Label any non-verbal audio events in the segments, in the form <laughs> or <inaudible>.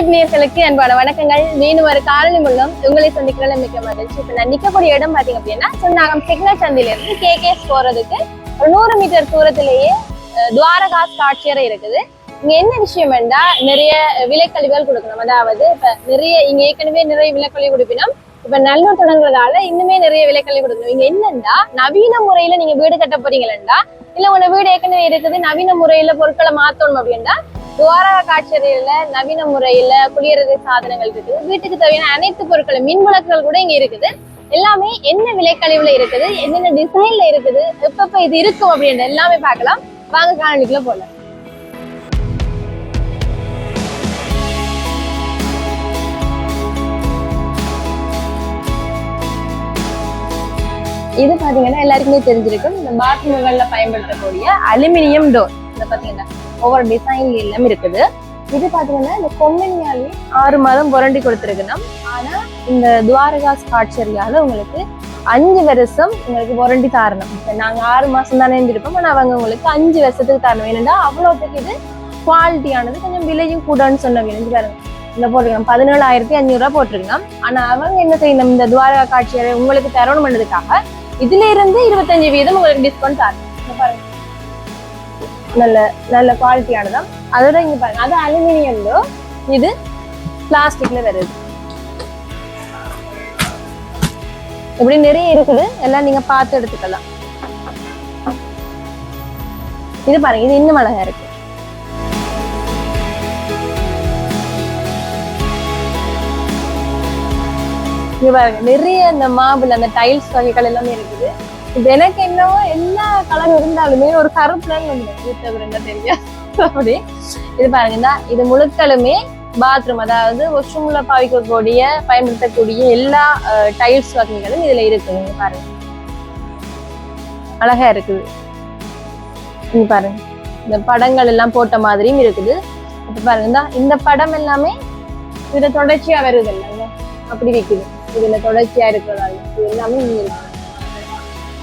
சும்மா நேர்களுக்கு அன்பான வணக்கங்கள். மீண்டும் ஒரு காலனி மூலம் உங்களை சந்திக்கிறதுல மிக்க மகிழ்ச்சி. இப்ப நான் நிக்கக்கூடிய இடம் பாத்தீங்க அப்படின்னா சொன்னாகம் சிக்னல் சந்தில இருந்து கே கே போறதுக்கு ஒரு நூறு மீட்டர் தூரத்திலேயே துவாரகா காட்சியரை இருக்குது. இங்க என்ன விஷயம் வேண்டா நிறைய விலைக்கழிவுகள் கொடுக்கணும். அதாவது இப்ப நிறைய இங்க ஏற்கனவே நிறைய விலைக்கழிவு கொடுப்பினோம் இப்ப நல்லூர் தொடங்குறதால இன்னுமே நிறைய விலைக்கழிவு கொடுக்கணும். இங்க என்னன்னா நவீன முறையில நீங்க வீடு கட்ட போறீங்களா இல்ல உங்க வீடு ஏற்கனவே இருக்குது நவீன முறையில பொருட்களை மாத்தணும் அப்படின்னா துவாரக காட்சியறையில நவீன முறையில குளியரது சாதனங்கள் இருக்குது. வீட்டுக்கு தேவையான அனைத்து பொருட்களும் மின் விளக்குகள் கூட இங்க இருக்குது. எல்லாமே என்ன விலைக்கழிவுல இருக்குது? என்னென்ன டிசைன்ல இருக்குது? எப்பப்ப இது இருக்கும் அப்படின்னு எல்லாமே பார்க்கலாம். வாங்க காணொலிக்குள்ள போல இது பாத்தீங்கன்னா எல்லாருக்குமே தெரிஞ்சிருக்கும். இந்த பாத்ரூம்கள்ல பயன்படுத்தக்கூடிய அலுமினியம் டோர் இதை பாத்தீங்கன்னா ஒவ்வொரு டிசைன்ல எல்லாம் இருக்குது. இது பாத்தீங்கன்னா இந்த கொம்மனியாலே ஆறு மாதம் புரண்டி கொடுத்துருக்கணும் ஆனா இந்த துவாரகாஸ் காட்சரியால உங்களுக்கு அஞ்சு வருஷம் உங்களுக்கு புரண்டி தரணும். இப்ப நாங்க ஆறு மாசம் தானே இருந்திருப்போம். ஆனா அவங்க உங்களுக்கு அஞ்சு வருஷத்துக்கு தரணும். ஏன்னா அவ்வளோத்துக்கு இது குவாலிட்டியானது கொஞ்சம் விலையும் கூடன்னு சொன்ன விளைஞ்சு பாருங்க. இந்த போட்டிருக்கோம் பதினேழாயிரத்தி அஞ்சூறுரூவா ரூபாய் போட்டிருக்கோம் ஆனா அவங்க என்ன செய்யணும்? இந்த துவாரகா காட்சியரை உங்களுக்கு தரணும் பண்ணதுக்காக இதுல இருந்து இருபத்தஞ்சு வீதம் உங்களுக்கு டிஸ்கவுண்ட் தரணும். பாருங்க. நல்ல நல்ல குவாலிட்டியானதான் அதோட இங்க பாருங்க. அது அலுமினியம்ல இது பிளாஸ்டிக்ல வருது. இப்படி நிறைய இருக்குது. எல்லாம் நீங்க பார்த்து எடுத்துக்கலாம். இது பாருங்க இது இன்னும் அழகா இருக்கு. இங்க பாருங்க நிறைய இந்த மாபிள் அந்த டைல்ஸ் வகைகள் எல்லாமே இருக்குது. எனக்கு என்னவோ எல்லா கலர் இருந்தாலுமே ஒரு கருப்புலன்னு ஒண்ணு வீட்டுல இருந்தா தெரியும். அப்படி. இது பாருங்க இது முழுக்களுமே பாத்ரூம் அதாவது ஒஷ்ரூம்ல பாவிக்கக்கூடிய பயன்படுத்தக்கூடிய எல்லா டைல்ஸ் வகைகளும் இதுல இருக்குது நீங்க பாருங்க. அழகா இருக்குது. நீங்க பாருங்க. இந்த படங்கள் எல்லாம் போட்ட மாதிரியும் இருக்குது. இப்ப பாருங்க இந்த படம் எல்லாமே இதுல தொடர்ச்சியா வருது இல்லைங்க. அப்படி விக்குது. இதுல தொடர்ச்சியா இருக்கிறதால. இது எல்லாமே நீங்க இருக்கு.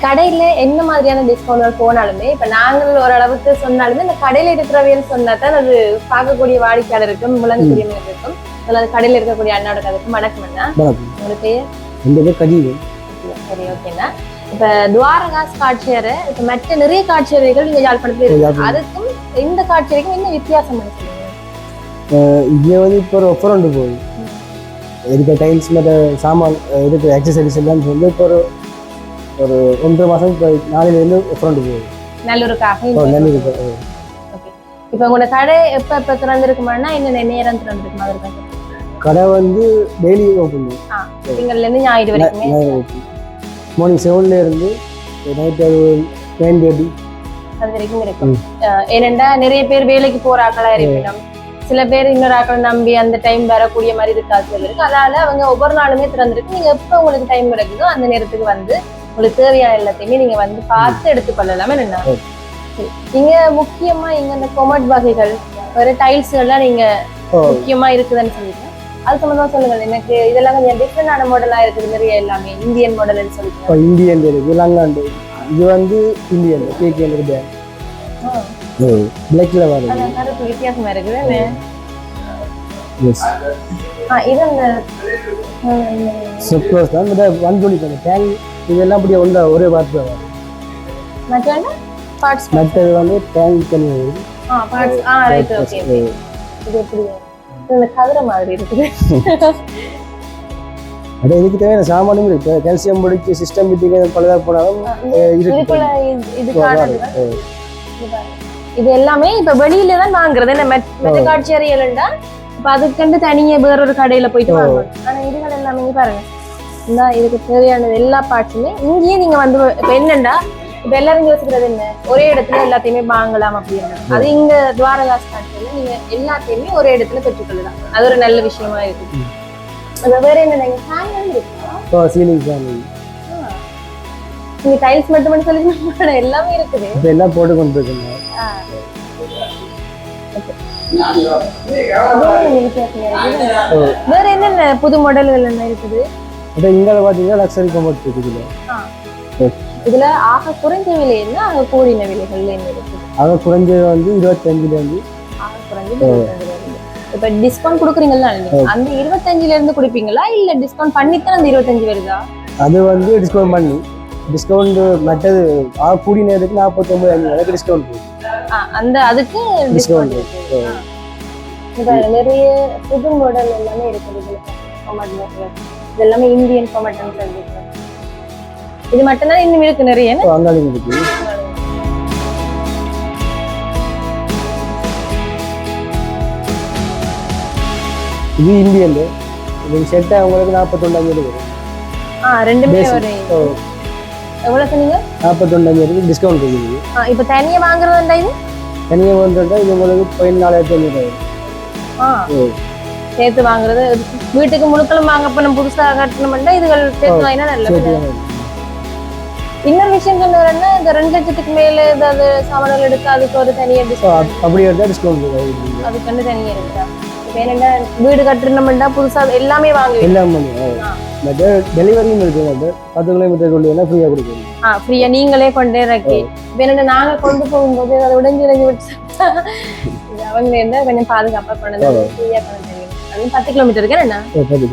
கடையில என்ன மாதிரியான டிஸ்கவுண்ட் போனாலுமே இப்ப நாங்கள் ஓரளவுக்கு சொன்னாலுமே இந்த கடையில இருக்கிறவையல் சொன்னா தான் அது பார்க்கக்கூடிய வாடிக்கையாளருக்கும் விளங்கக்கூடிய இருக்கும். அதுல அது கடையில இருக்கக்கூடிய அண்ணாவோட கதைக்கும் வணக்கம் அண்ணா. உங்களுக்கு பேர் என் பேர் கஜீவன் சரி ஓகேண்ணா இப்ப துவாரகாஸ் காட்சியறை இப்ப மற்ற நிறைய காட்சியறைகள் நீங்க யாழ்ப்பாணத்துல இருக்கு. அதுக்கும் இந்த காட்சியறைக்கும் என்ன வித்தியாசம் பண்ணி சொல்லுங்க இங்கே வந்து இப்போ ஒரு ஒஃபர் உண்டு போகுது. இருக்க டைல்ஸ் மற்ற சாமான் இதுக்கு அக்சசரிஸ் எல்லாம் வந்து இப்போ ஒரு ஒரு ஒன்றரை மாதம் இப்போ நாளையிலேருந்து ஒஃபர் உண்டு போகுது. நல்லூருக்காக இப்போ இந்த நல்ல இருக்கு ஓகே இப்போ உங்களோட கடை எப்ப எப்ப திறந்திருக்குமானா என்னென்ன நேரம் திறந்திருக்குமா இருக்கும் கடை வந்து டெய்லி ஓப்பன் திங்கள்ல இருந்து ஞாயிறு வரைக்குமே. மார்னிங் செவன்ல இருந்து நைட் ஒரு நைன் தேர்ட்டி அது வரைக்கும் இருக்கும். ஏனெண்டா நிறைய பேர் வேலைக்கு போற ஆக்களா இருப்பினும் சில பேர் இன்னொரு ஆக்களை நம்பி அந்த டைம் வரக்கூடிய மாதிரி இருக்காது சில பேருக்கு அதனால அவங்க ஒவ்வொரு நாளுமே திறந்திருக்கு. நீங்க எப்ப உங்களுக்கு டைம் கிடைக்குதோ அந்த நேரத்துக்கு வந்து உங்களுக்கு தேவையான எல்லாத்தையுமே நீங்க வந்து பார்த்து எடுத்துக்கொள்ளலாம் என்ன. இங்க முக்கியமா இங்க இந்த கொமட் வகைகள் வேற டைல்ஸ் எல்லாம் நீங்க முக்கியமா இருக்குதுன்னு சொல்லிட்டு அது சம்பந்தமா சொல்லுங்க எனக்கு இதெல்லாம் கொஞ்சம் டிஃப்ரெண்டான மாடலா இருக்குது நிறைய எல்லாமே இந்தியன் மாடல்னு சொல்லிட்டு. இந்தியன் இருக்கு லங்காண்டு இது வந்து இந்தியன் கேகே பேங்க் பிளாக்ல வருது கருப்பு வித்தியாசமா இருக்குது இது சப்ளோஸ் தான் இந்த டுவெண்ட்டி அந்த டேங்க் இதெல்லாம் அப்படியே ஒன்றா ஒரே பார்த்து வரும். மற்றது வந்து டேங்க் தண்ணி இது எப்படி? இந்த கதிரை மாதிரி இருக்குது. <laughs> அதான் இதுக்கு தேவையான சாமானும் இருக்கு. கால்சியம் பிடிச்சி சிஸ்டம் பிடிக்க பழுதாக போனாலும் இருக்கு இதுக்குள்ள இது- எல்லாமே இப்ப வெளியில தான் வாங்குறது. என்ன மெட்- மெட்ட காட்சி அறியலண்டா இப்ப அதுக்கண்டு தனியா வேற ஒரு கடையில போயிட்டு வாங்கணும். ஆனா இதுகள் எல்லாமே பாருங்க. இந்த இதுக்கு தேவையானது எல்லா பார்ட்ஸுமே இங்கேயே நீங்க வந்து இப்ப என்னண்டா? இப்ப எல்லாரும் யோசிக்கிறது என்ன? ஒரே இடத்துல எல்லாத்தையுமே வாங்கலாம் அப்படின்னு. அது இங்க துவாரகாஸ் காட்சியில நீங்க எல்லாத்தையுமே ஒரே இடத்துல பெற்றுக்கொள்ளலாம். அது ஒரு நல்ல விஷயமா இருக்கு. அது வேற என்ன சீலிங் ஃபேன் நீங்க டைல்ஸ் மட்டும் சொல்லி எல்லாமே இருக்குது. இப்போ எல்லாம் போட்டு கொண்டு இருக்குங்க? வேற என்னென்ன புது மாடல்கள் என்ன இருக்குது? இப்போ இங்கே பார்த்தீங்கன்னா லக்ஸரி கம்போர்ட் இருக்குது. இதுல ஆக குறைஞ்ச விலை என்ன? ஆக கூடின விலைகள்ல என்ன இருக்குது? அதை குறைஞ்சது வந்து இருபத்தஞ்சுலேருந்து ஆக குறைஞ்சது. இப்ப டிஸ்கவுண்ட் கொடுக்குறீங்களா அந்த இருபத்தஞ்சுல இருந்து கொடுப்பீங்களா? இல்ல டிஸ்கவுண்ட் பண்ணித்தான் அந்த இருபத்தஞ்சு வருதா? அது வந்து டிஸ்கவுண்ட் பண்ணி. டிஸ்கவுண்ட் மற்றது ஆ கூடிய நேரத்துக்கு நாற்பத்தொம்பது அஞ்சு வரைக்கும் டிஸ்கவுண்ட் அந்த அதுக்கு டிஸ்கவுண்ட். இப்ப நிறைய புது மாடல் எல்லாமே இருக்குது. இது எல்லாமே இந்தியன் ஃபார்மேட்னு இருக்கு. இது மட்டும்தான் இன்னும் இருக்கு நிறைய? அங்காளிங்க இருக்கு. இது இந்தியன் இது. செட்டாக உங்களுக்கு நாற்பத்தொண்டாம் தேதி வரும். ஆ ரெண்டுமே ஓ. எவ்வளவு சொன்னீங்க? நாற்பத்தொண்டாம் தேதிக்கு டிஸ்கவுண்ட் இருக்குது ஆ, இப்ப தனியா வாங்குறதுண்டா இது? தனியாக வந்துட்டா இது உங்களுக்கு பதினாலாயிரத்தி ஐநூறு வரும். ஆ. சேர்த்து வாங்குறது. வீட்டுக்கு முழுக்களும் வாங்க இப்ப நம்ம புதுசா கட்டணும்னா இதுகள் சேர்த்து வாங்கினா நல்லது. இன்னொரு விஷயம் சொன்னதுன்னா இந்த ரெண்டு லட்சத்துக்கு மேல ஏதாவது சாமான்கள் எடுக்க அதுக்கு ஒரு தனியா டிஸ்கவுண்ட் அப்படி எடுத்தால் டிஸ்கவுண்ட் அதுக்கு வந்து தனியா இருக்கா இப்ப என்னன்னா வீடு கட்டணும்னா புதுசா எல்லாமே வாங்குவீங்க. எல்லாம் டெலிவரியும் பட் பத்து கிலோமீட்டர் கொண்டு வந்தால் ஃப்ரீயாக கொடுக்குறோம் ஆ ஃப்ரீயா நீங்களே கொண்டே இறக்கி. இப்ப என்னன்னா நாங்க கொண்டு போகும்போது அதை உடைஞ்சு உடைஞ்சு விட்டு அவங்க இருந்தா கொஞ்சம் பாதுகாப்பா கொண்டு ஃப்ரீயா கொண்டு அது பத்து கிலோமீட்டர் இருக்கு என்ன?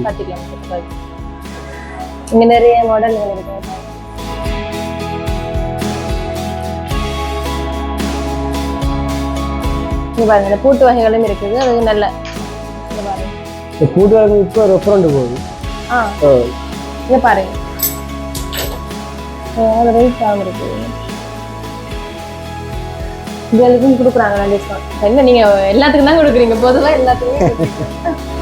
பத்து கிலோமீட்டர் இங்க நிறைய மாடல்கள் இருக்கு. இங்க பாருங்க இந்த பூட்டு வகைகளும் இருக்குது. அது நல்ல. இங்க பாருங்க. இப்போ ரெஃபரண்ட் போகுது. ஆ. இங்க பாருங்க. ரைட் இருக்கு. டிஸ்கவுண்ட் என்ன நீங்க எல்லாத்துக்கும் தான் கொடுக்குறீங்க? பொதுவா எல்லாத்துக்குமே <laughs>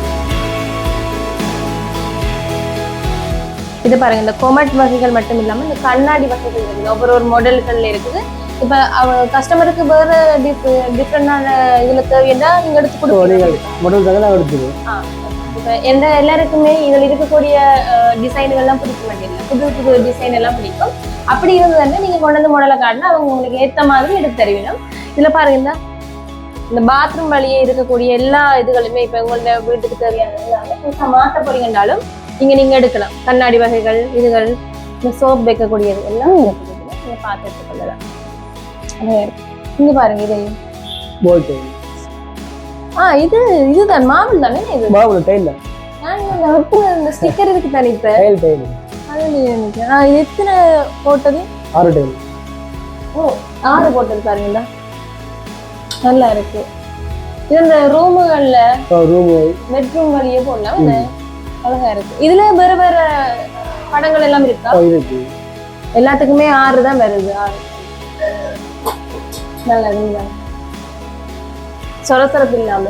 இது பாருங்க இந்த கொமட் வகைகள் மட்டும் இல்லாம இந்த கண்ணாடி வகைகள் இருக்குது ஒவ்வொரு ஒரு மாடல்கள்ல இருக்குது. இப்ப அவ கஸ்டமருக்கு வேற டிஃப்ரெண்டான இதுல தேவைன்னா நீங்க எடுத்து கொடுப்பீங்க நீங்கள். இப்ப எந்த எல்லாருக்குமே இதில் இருக்கக்கூடிய டிசைன்கள்லாம் பிடிக்க மாட்டேங்குது. புது புது டிசைன் எல்லாம் பிடிக்கும். அப்படி இருந்ததுன்னா நீங்க கொண்டு வந்து மாடலை காட்டினா அவங்க உங்களுக்கு ஏத்த மாதிரி எடுத்து தருவீங்க இதுல பாருங்க இந்த இந்த பாத்ரூம் வழியே இருக்கக்கூடிய எல்லா இதுகளுமே இப்ப உங்களோட வீட்டுக்கு தேவையான மாத்த போறீங்கன்னாலும் இங்க நீங்க எடுக்கலாம். கண்ணாடி வகைகள் இதுகள் இந்த சோப் வைக்கக்கூடியது எல்லாம் இருக்குது நீங்க பார்த்து எடுத்துக்கொள்ளலாம். இங்க பாருங்க இதையும் ஆ இது இதுதான். மாவல் தானே இது? மாவுல டைல் நான் இந்த ஒட்டுன இந்த ஸ்டிக்கர் இருக்கு தானே இப்ப? டைல் டைல் அது ஆ, இது எத்தனை போட்டது? ஆறு டைல் ஓ ஆறு போட்டது பாருங்க இந்தா. நல்லா இருக்கு. இது இந்த ரூமுகள்ல ரூமு பெட்ரூம் வழியே போடலாம்? அழகா இருக்கு. இதுல வேற வேற படங்கள் எல்லாம் இருக்கா? இருக்கு. எல்லாத்துக்குமே ஆறு தான் வருது. ஆறு. நல்லா இருக்கு சொரசரப்பு இல்லாம.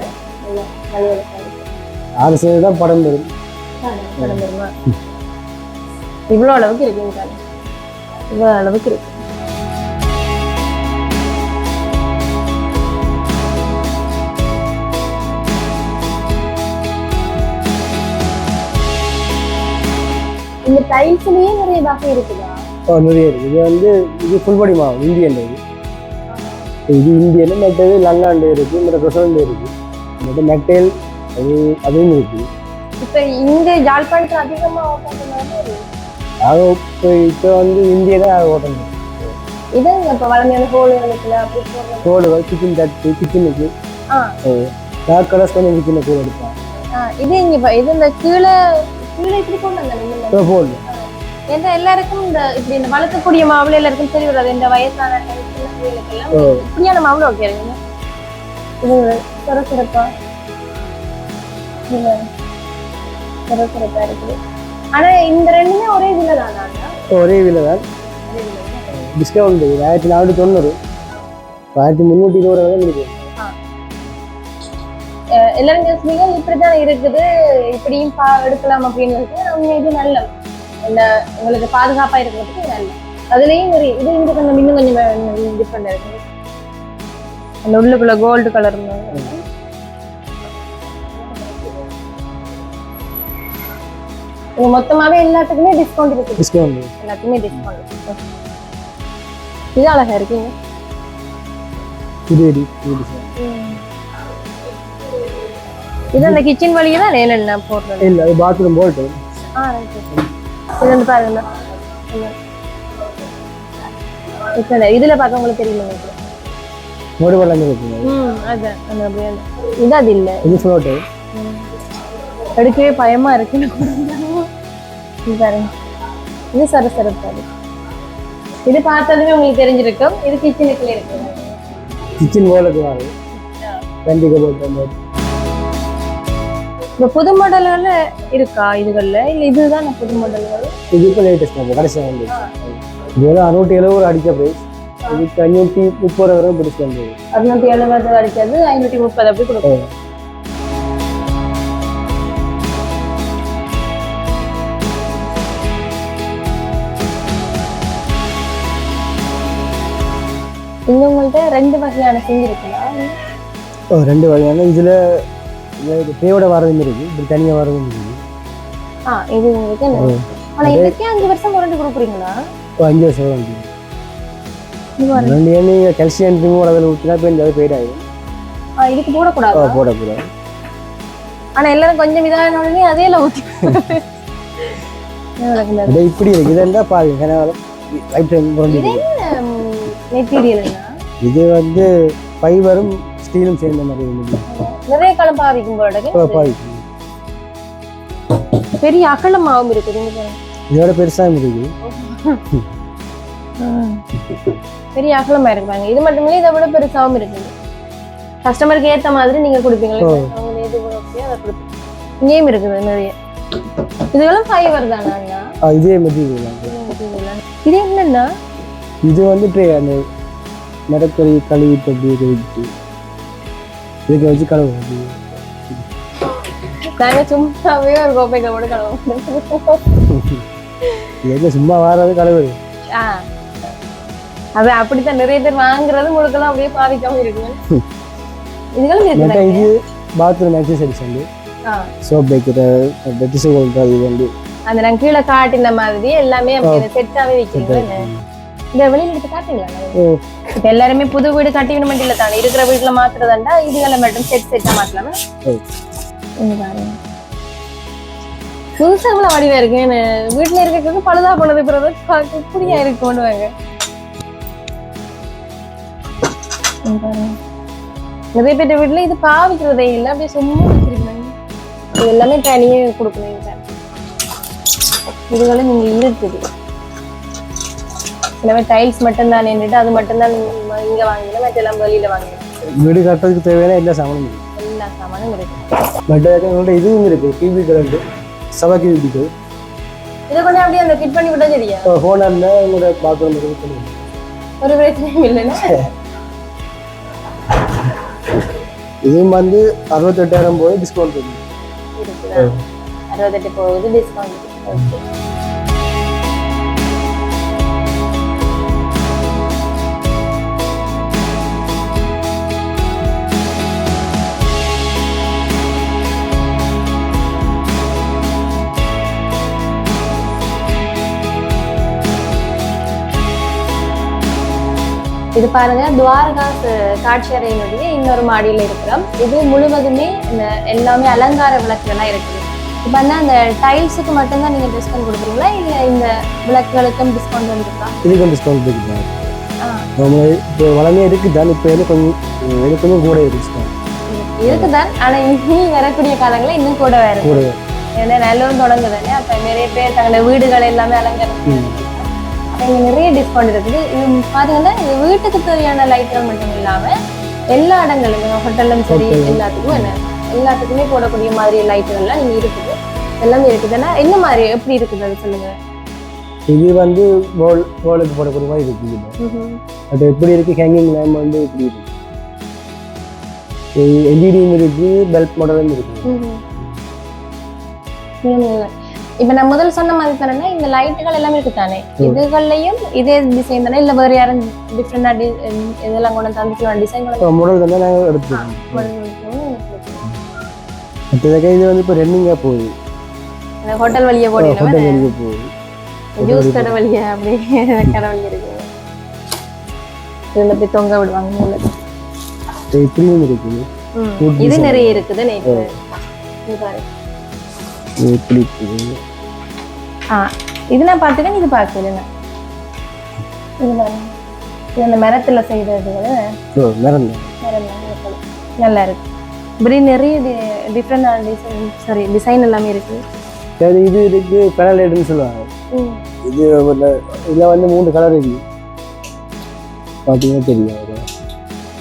ஆறு சேர்ந்து தான் படம் வருமா. இவ்வளோ அளவுக்கு இருக்குங்க இவ்வளோ அளவுக்கு இருக்கு. இந்த டைல்ஸ்லயே நிறைய வகை இருக்குதா? ஓ, நிறைய இருக்கு. இது வந்து இது ஃபுல் பாடி மாவு இந்தியன் இது. இது இந்தியன் மற்றது லங்காண்டு இருக்கு மற்ற கொசவண்டு இருக்கு. மற்ற மெட்டேல் அது அதுவும் இருக்கு. இப்ப இங்க யாழ்ப்பாணத்துல அதிகமா ஓட்டம் அது இப்போ இப்போ வந்து இந்தியனே அது ஓட்டணும் இது இப்ப வளமையான ஹோல்களுக்குல அப்படி கோடு கிச்சன் தட்டு கிச்சனுக்கு ஆ. டார்க் கலர்ஸ் கொஞ்சம் கிச்சனை கூட எடுப்பான் ஆ, இது இங்க இது இந்த கீழே ஏன்னா எல்லாருக்கும் இந்த இப்படி இந்த வளர்க்கக்கூடிய மாவுல எல்லாருக்கும் தெரிய வராது. இந்த வயசான. இப்படியான மாவுல ஓகே இருக்குங்க இது சுரசுரப்பா சுரசுரப்பா இருக்குது. ஆனா இந்த ரெண்டுமே ஒரே தானா ஒரே விலை தான் டிஸ்கவுண்ட் ஆயிரத்தி நானூற்றி தொண்ணூறு. ஆயிரத்தி முந்நூற்றி இருபது ரூபா தான் எல்லாரும் யோசிப்பீங்க இப்படிதான் இருக்குது இப்படியும் பா எடுக்கலாம் அப்படின்னு இருக்கு அவங்க இது நல்ல இந்த உங்களுக்கு பாதுகாப்பா இருக்கிறதுக்கு நல்ல. அதுலயும் ஒரு இது இந்த கொஞ்சம் இன்னும் கொஞ்சம் டிஃப்ரெண்ட் இருக்கு. அந்த உள்ளுக்குள்ள கோல்டு கலர் இது மொத்தமாவே எல்லாத்துக்குமே டிஸ்கவுண்ட் இருக்குது டிஸ்கவுண்ட் எல்லாத்துக்குமே டிஸ்கவுண்ட் இது அழகா இருக்குங்க. இது இது அந்த கிச்சன் வழியே தான் நேனல்ல போடுறது இல்லை அது பாத்ரூம் போல்ட்டு ஆ ரைட் இது வந்து பாருங்க. இது. இப்ப இந்த இதுல பார்க்க உங்களுக்கு தெரியுமா உங்களுக்கு? மூடு பள்ளம் இருக்குங்க. ம் அதான் அந்த அப்படியே இது அது இல்லை. இது ஃப்ளோட்டு எடுக்கவே பயமா இருக்கு இது பாருங்க. இது சரசரப்பா இருக்கு இது பார்த்ததுமே உங்களுக்கு தெரிஞ்சிருக்கும். இது கிச்சனுக்குள்ள இருக்கு கிச்சன் போலுக்கு வாங்க கபோர்ட் அந்த இப்போ புது மாடல்கள்ல இருக்கா இதுகள்ல? இல்ல இதுதான் புது மாடல்கள் இது இப்போ லேட்டஸ்ட் நம்ம கடைசியாக வந்து இது வந்து அறுநூற்றி எழுபது அடிக்க ப்ரைஸ் இதுக்கு அஞ்சூற்றி முப்பது வரை பிடிச்சி வந்தது. அறுநூத்தி எழுபது அடிக்கிறது ஐநூத்தி முப்பது அப்படி கொடுக்கும் இங்க உங்கள்ட்ட ரெண்டு வகையான சிங்க் இருக்குல்ல ஓ, ரெண்டு வகையான. இதில் இது பேயோட வரதும் இருக்குது இப்படி தனியாக வரதும் இருக்குது ஆ இது உங்களுக்கு என்ன? ஆனா இதுக்கே அஞ்சு வருஷம் வாரண்டி கொடுக்குறீங்களா? இப்போ அஞ்சு வருஷம் வந்து. ரெண்டு எண்ணெய் கல்சியம் ரிமூவ் அதில் ஊற்றினா இப்போ இந்த பெய்ட் ஆகிடும் ஆ, இதுக்கு போடக்கூடாது? போடக்கூடாது. ஆனா எல்லாரும் கொஞ்சம் இதான உடனே அதே நடக்குது. இதே இப்படி இருக்குது இது இருந்தால் பாருங்க மெட்டீரியல்னா இது வந்து ஃபைபரும் ஸ்டீலும் சேர்ந்த மாதிரி நிறைய காலம் பாவிக்கும் போல பெரிய அகலமாவும் இருக்குது. இதோட பெருசாக இருக்குது. பெரிய அகலமா இருக்கு பாருங்க. இது மட்டுமே இதை விட பெருசாவும் இருக்குது. கஸ்டமருக்கு ஏத்த மாதிரி நீங்க கொடுப்பீங்களா எது ஓகே அதை கொடுப்பீங்க. இங்கேயும் இருக்குது நிறைய. இதுகளும் ஃபைவர் தானா இதே மெட்டீரியல் இது என்னன்னா இது வந்து ட்ரே அந்த மரக்கறி கழுவிட்டு அப்படியே கழுவிட்டு. இதுக்கு வச்சு கழுவு நாங்க சும்மாவே ஒரு கோப்பைக்கு கூட கலவோம். இது சும்மா வாரது கழுவு ஆ. அது அப்படித்தான். நிறைய பேர் வாங்குறது முழுக்கெல்லாம் அப்படியே பாதிக்காம இருக்கு. இதுகளும் இது பாத்ரூம் ஆக்சசரிஸ் வந்து சோப் வைக்கிற டிஷ்யூ கொள்கிற இது வந்து அந்த நான் கீழே காட்டின மாதிரி எல்லாமே செட்டாவே வைக்கிறீங்க. இந்த வெளியில எடுத்து காட்டுங்களா இப்ப எல்லாருமே புது வீடு கட்டிக்கணும் மட்டும் இல்ல தானே? இருக்கிற வீட்டுல மாத்துறதாண்டா இதுகளை மட்டும் செட் செட்டா மாத்தலாமா? புதுசா இவ்வளவு வடிவா இருக்கு. வீட்டுல இருக்கிறது பழுதா போனது பிறகு புரியா இருக்கு கொண்டு வாங்க. நிறைய பேர் வீட்டுல இது பாவிக்கிறதே இல்லை. அப்படியே சும்மா வச்சிருக்காங்க இது எல்லாமே தனியே கொடுக்கணும். இதுகளும் இங்க இருக்குது எனவே டைல்ஸ் மட்டும் தான் நின்றுட்டு அது மட்டும் தான் இங்க வாங்கினா மற்ற எல்லாம் வெளியில வாங்கினோம் வீடு கட்டுறதுக்கு தேவையான எல்லா சாமானும் எல்லா சாமானும் இருக்கு. பட் எங்கள்கிட்ட இதுவும் இருக்கு டிவி கரண்ட் சவா கியூபிக்கு இதை கொண்டு அப்படியே அந்த ஃபிட் பண்ணி விட்டா சரியா? ஹோனரில் உங்களோட பாத்ரூம் ஒரு பிரச்சனையும் இல்லைன்னா இதுவும் வந்து அறுபத்தெட்டாயிரம் போய் டிஸ்கவுண்ட் இருக்கு இருக்குதா? அறுபத்தெட்டு போகுது டிஸ்கவுண்ட் இது பாருங்க துவாரகாஸ் காட்சியறையினுடைய இன்னொரு மாடியில இருக்கிறோம். இது முழுவதுமே இந்த எல்லாமே அலங்கார விளக்குகள்லாம் இருக்குது. இப்போ என்ன அந்த டைல்ஸுக்கு மட்டும்தான் நீங்க டிஸ்கவுண்ட் கொடுக்குறீங்களா? இல்ல இந்த விளக்குகளுக்கும் டிஸ்கவுண்ட் இருக்கா இதுக்கும் டிஸ்கவுண்ட் இருக்குதா இப்போ வளமே இருக்குதான் இப்போ வந்து கொஞ்சம் இது கொஞ்சம் கூட இருக்கு இருக்குதான். ஆனா இனி வரக்கூடிய காலங்களில் இன்னும் கூட வேற கூட. ஏன்னா நல்லவும் தொடங்குதானே அப்ப நிறைய பேர் தங்களோட வீடுகள் எல்லாமே அலங்காரம் அப்ப இங்க நிறைய டிஸ்கவுண்ட் இருக்குது. இது பாத்தீங்கன்னா இது வீட்டுக்கு தேவையான லைட்கள் மட்டும் இல்லாம எல்லா இடங்களுமே ஹோட்டலும் சரி. எல்லாத்துக்கும் என்ன எல்லாத்துக்குமே போடக்கூடிய மாதிரி லைட்டுகள்லாம் இங்க இருக்குது. எல்லாமே இருக்குதுன்னா என்ன மாதிரி எப்படி இருக்குது அது சொல்லுங்க? இது வந்து போல் போலுக்கு போடக்கூடிய மாதிரி இருக்கு இது. அது எப்படி இருக்கு ஹேங்கிங் லேம்ப் வந்து எப்படி இருக்கு? எல்இடியும் இருக்கு பல்ப் மாடலும் இருக்கு. இப்ப நான் முதல் சொன்ன மாதிரி தானே இந்த லைட்டுகள் எல்லாமே இருக்கு தானே இதுகள்லயும் இதே டிசைன் தானே? இல்ல வேற யாரும் டிஃப்ரெண்டா இதெல்லாம் கொண்டு தந்துக்கலாம் டிசைன் மாடல் தானே நாங்கள் எடுத்துருக்கோம் இது வந்து இப்போ ரன்னிங்காக போகுது. ஹோட்டல் வழியா போடணும் ஹோட்டல் வெளியே போகுது. ஜூஸ் கடை வழியா அப்படியே கடை வழி இருக்கு. இதுல போய் தொங்க விடுவாங்க மூளை. இது இப்படியும் இருக்குது. நிறைய இருக்குது நேற்று. இது ஆ இது நான் பார்த்துக்கேன் இது பார்க்கல இது பாருங்க இது அந்த மரத்துல மரம். இருக்கலாம் நல்லா இருக்கு. இப்படி நிறைய டிஃப்ரெண்டான டிசைன் சாரி டிசைன் எல்லாமே இருக்கு. சரி இது இருக்கு பெனலைட்னு சொல்லுவாங்க. இது இதில் வந்து மூணு கலர் இருக்கு. பார்த்தீங்கன்னா தெரியும். அது.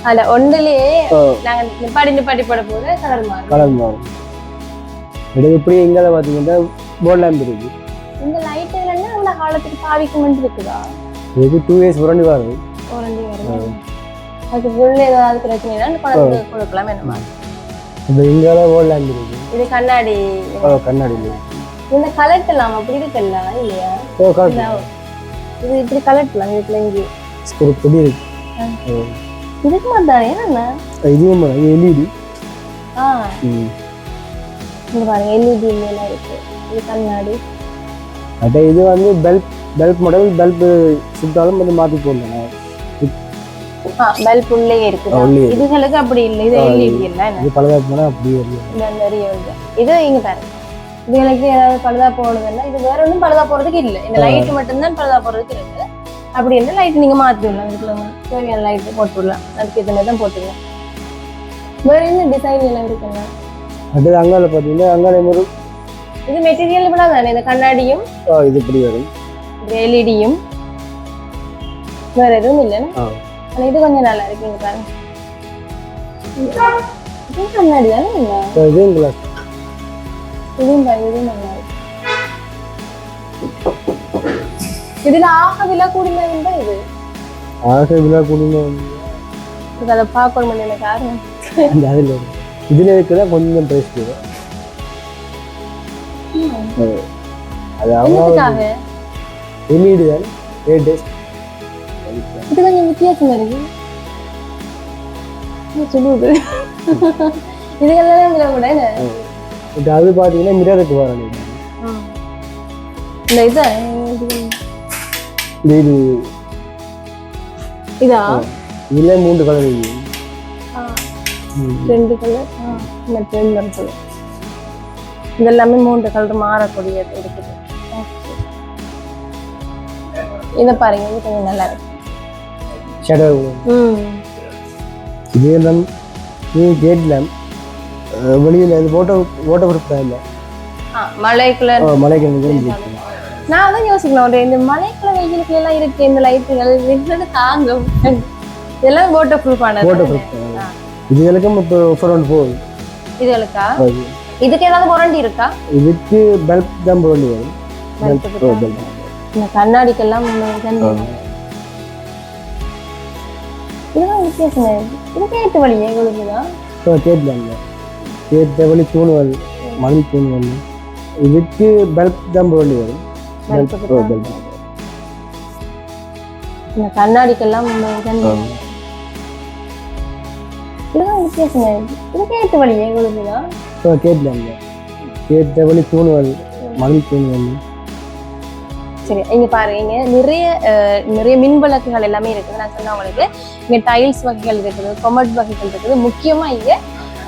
அதுல ஒன்றுலயே ஓ. நாங்க நிப்பாடி நிப்பாடி போட போது கலர் மாறும். கலர் மாறும். இது இப்படி இங்கே பார்த்தீங்கன்னா போர்ட் லேம்ப் இருக்கு? இந்த லைட் இல்லைன்னா அந்த காலத்துக்கு பாவிக்குமெண்ட் இருக்குதா இது டூ இயர்ஸ் உடனே வருது ஓரண்டி வரும் அதுக்கு உள்ள ஏதாவது பிரச்சனைனா குழந்தைக்கு கொடுக்கலாம் என்னமா இப்போ இங்கே போர்ட் லேம்ப் இருக்கு? இது கண்ணாடி. ஓ கண்ணாடி இந்த கலட்டலாம் அப்படி இருக்குல்ல இல்லையா? ஓ கலர் இல்ல, இது இப்படி கலட்டலாம் இதுக்குள்ள இங்கே ஒரு பொடி இருக்கு. ஓ. இதுக்கு மாட்டானே என்ன? இதுவும் இது எல்இடி ஆ. இங்க பாருங்க எல்இடி எல்லாம் இருக்கு. இது கண்ணாடி பட் இது வந்து பல்ப் பல்ப் மாடல் பல்ப் சுட்டாலும் வந்து மாற்றி போடணும். பல்ப் உள்ளே இருக்கு. இதுகளுக்கு அப்படி இல்லை. இது எல்இடி இல்ல. இது பழுதாக போனால் அப்படியே இல்லை. இது இங்க பாருங்க. இதுகளுக்கு ஏதாவது பழுதா போடுதுன்னா இது வேற ஒன்றும் பழுதா போறதுக்கு இல்லை. இந்த லைட் மட்டும்தான் பழுதா போறதுக்கு இருக்கு அப்படி இருந்தா லைட் நீங்க மாத்திடலாம் இதுக்குள்ள தேவையான லைட் போட்டு விடலாம். அதுக்கு மாதிரி தான் போட்டுக்கலாம். வேற என்ன டிசைன் எல்லாம் இருக்குங்க? அடுத்தது அங்கால பார்த்தீங்கன்னா அங்கால ஒரு இது மெட்டீரியல் இப்படா தானே இந்த கண்ணாடியும்? ஓ, இது இப்படி வரும். எல்இடியும் வேற எதுவும் இல்லைன்னா? ஆ. ஆனா இது கொஞ்சம் நல்லா இருக்கு இங்க பாருங்க. இது கண்ணாடி தானே இல்லை இதுவும் கிளாஸ் இதுவும் பாருங்க இதுவும் நல்லா இருக்கு. இதுல ஆக விலை கூடினது தான் இது? ஆக விழா இது அதை பார்க்கணும் எனக்கு காரணம் அந்த அதில் இதில் இருக்கிறதா கொஞ்சம் ப்ரைஸ் கூட அது அவங்க தான் எயிட் டேஸ் இது கொஞ்சம் வித்தியாசமா இருக்கு. சொல்லுது இதுக்கெல்லாம் விலை கூட? இது அது பார்த்தீங்கன்னா மிரருக்கு வரும் இந்த இதை? இது இது. இதா? இதில் மூன்று கலர் ரெண்டு கலர் மற்ற ரெண்டு கலர் இது எல்லாமே மூன்று கலர் மாறக்கூடியது இருக்குது. இதை பாருங்க இது கொஞ்சம் நல்லா இருக்கு. ஷேடோ ம். இது எல்லாம் இது கேட் லேம்ப் வெளியில் இது ஓட்ட ஓட்ட இல்லை மலைக்குள்ள நான் அதான் யோசிக்கலாம் ஒரு இந்த மலைக்குள்ள வெயிலுக்குள்ள எல்லாம் இருக்கு இந்த லைட்டுகள் வீட்டுல தாங்கும். இதெல்லாம் வாட்டர் ப்ரூஃப் ஆனது. ஓட்ட இதுகளுக்கும் இப்போ போகுது. இதுகளுக்கா. இதுக்கு ஏதாவது வாரண்டி இருக்கா இதுக்கு பல்ப் தான் வேண்டி வரும். இந்த கண்ணாடிக்கெல்லாம் முன்னாடி இதுதான் வித்தியாசம் இருக்கு. இது கேட்டு வழியே கொடுக்குதா ஸோ கேட் லேம்ப் கேட்ட வழி தூணுவல் மணல் இதுக்கு பல்ப் தான் வேண்டி வரும். பல்ப் இந்த கண்ணாடிக்கெல்லாம் இருக்கு. இது கேட்டு வழியே ஸோ கேட்ட வழி தூணுவல் சரி இங்க பாருங்க நிறைய நிறைய மின் விளக்குகள் எல்லாமே இருக்குது. நான் சொன்ன உங்களுக்கு இங்க டைல்ஸ் வகைகள் இருக்குது கொமட் வகைகள் இருக்குது. முக்கியமா இங்க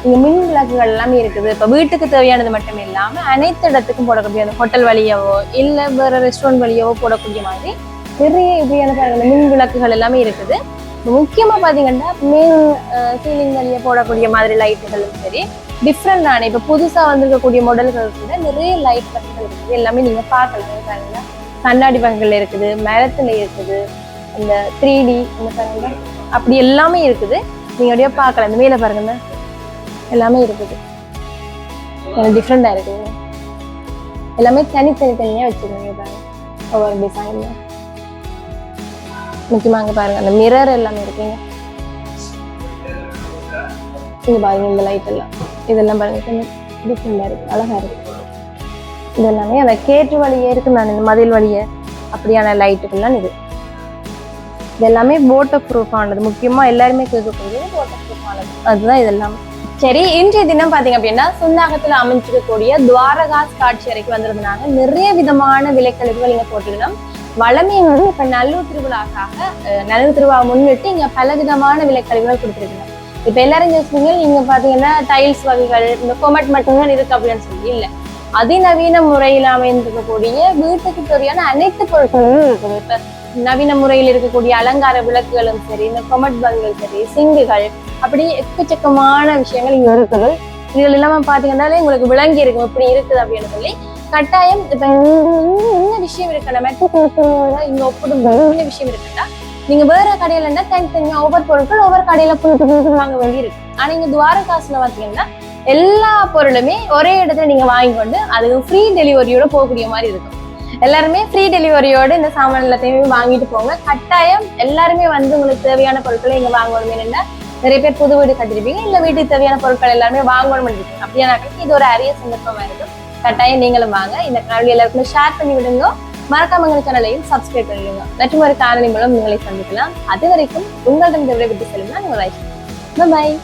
இங்க மின் விளக்குகள் எல்லாமே இருக்குது. இப்ப வீட்டுக்கு தேவையானது மட்டும் இல்லாம அனைத்து இடத்துக்கும் போடக்கூடிய அந்த ஹோட்டல் வழியாவோ இல்ல வேற ரெஸ்டாரண்ட் வழியாவோ போடக்கூடிய மாதிரி நிறைய இப்படியான பாருங்க மின் விளக்குகள் எல்லாமே இருக்குது. முக்கியமா பாத்தீங்கன்னா மேல் சீலிங் வழியாக போடக்கூடிய மாதிரி லைட்டுகளும் சரி டிஃப்ரெண்டான இப்ப புதுசா வந்திருக்கக்கூடிய மாடல்கள் கூட நிறைய லைட் வகைகள் இருக்குது. எல்லாமே நீங்க பார்க்கலாம். கண்ணாடி வகைகள் இருக்குது மரத்துல இருக்குது இந்த த்ரீ டி இந்த பாருங்க அப்படி எல்லாமே இருக்குது. நீங்க அப்படியே பார்க்கலாம். இந்த மேல பாருங்க எல்லாமே இருக்குது. டிஃப்ரெண்டா இருக்குது. எல்லாமே தனித்தனி தனியா வச்சிருக்கீங்க பாருங்க. ஒவ்வொரு டிசைன்ல முக்கியமாக பாருங்க. அந்த மிரர் எல்லாமே இருக்குங்க. இங்க பாருங்க இந்த லைட் எல்லாம். இதெல்லாம் பாருங்க கொஞ்சம் டிஃப்ரெண்டா இருக்கு. அழகா இருக்கு. இது எல்லாமே அந்த கேட்டு வழியே இருக்கு நான் இந்த மதில் வழியே. அப்படியான லைட்டுக்கெல்லாம் இது இது. எல்லாமே வாட்டர் ப்ரூஃப் ஆனது. முக்கியமா எல்லாருமே கேட்கக்கூடியது வாட்டர் ப்ரூஃப் ஆனது. அதுதான் இதெல்லாம். சரி இன்றைய தினம் பாத்தீங்க அப்படின்னா சுந்தாகத்துல அமைஞ்சிருக்கக்கூடிய துவாரகாஸ் காட்சி அறைக்கு வந்திருந்தாங்க நிறைய விதமான விலைக்கழிவுகள் இங்க போட்டிருந்தோம் வளமே வந்து இப்ப நல்லூர் திருவிழாக்காக நல்லூர் திருவிழா முன்னிட்டு இங்க பல விதமான விலைக்கழிவுகள் கொடுத்துருக்கீங்க இப்ப எல்லாரும் யோசிப்பீங்க நீங்க பாத்தீங்கன்னா டைல்ஸ் வகைகள் இந்த கொமட் மட்டும்தான் இருக்கு அப்படின்னு சொல்லி இல்ல. அதிநவீன முறையில் அமைந்திருக்கக்கூடிய வீட்டுக்கு தேவையான அனைத்து பொருட்களும் இருக்குது. இப்ப நவீன முறையில் இருக்கக்கூடிய அலங்கார விளக்குகளும் சரி இந்த கொமட் பல்கள் சரி சிங்குகள் அப்படி எக்கச்சக்கமான விஷயங்கள் இங்க இருக்குது. இதுல இல்லாம பாத்தீங்கன்னாலே உங்களுக்கு விளங்கி இருக்கும் இப்படி இருக்குது அப்படின்னு சொல்லி கட்டாயம் இப்போ என்ன விஷயம் இருக்கு நம்ம இங்க ஒப்பிடும் என்ன விஷயம் இருக்குன்னா நீங்க வேற கடையில இருந்தா தனித்தனியா ஒவ்வொரு பொருட்கள் ஒவ்வொரு கடையில புது புது வாங்க வேண்டி இருக்கு ஆனா இங்க துவாரகாசுல பாத்தீங்கன்னா எல்லா பொருளுமே ஒரே இடத்துல நீங்க வாங்கி கொண்டு அது ஃப்ரீ டெலிவரியோட போகக்கூடிய மாதிரி இருக்கும். எல்லாருமே ஃப்ரீ டெலிவரியோட இந்த சாமான் எல்லாத்தையுமே வாங்கிட்டு போங்க. கட்டாயம் எல்லாருமே வந்து உங்களுக்கு தேவையான பொருட்களை இங்க வாங்கணும் என்னன்னா நிறைய பேர் புது வீடு கட்டிருப்பீங்க. இல்ல வீட்டுக்கு தேவையான பொருட்கள் எல்லாருமே வாங்கணும் இருக்கீங்க அப்படியானாக்க இது ஒரு அரிய சந்தர்ப்பமா இருக்கும். கட்டாயம் நீங்களும் வாங்க. இந்த காணொலி எல்லாருக்குமே ஷேர் பண்ணி விடுங்க. மறக்காம எங்கள் சேனலையும் சப்ஸ்கிரைப் பண்ணிடுங்க. மற்றும் ஒரு காரணி மூலம் உங்களை சந்திக்கலாம். அது வரைக்கும் உங்களிடம் விடைபெற்று செல்லும் நான் உங்கள் பாய்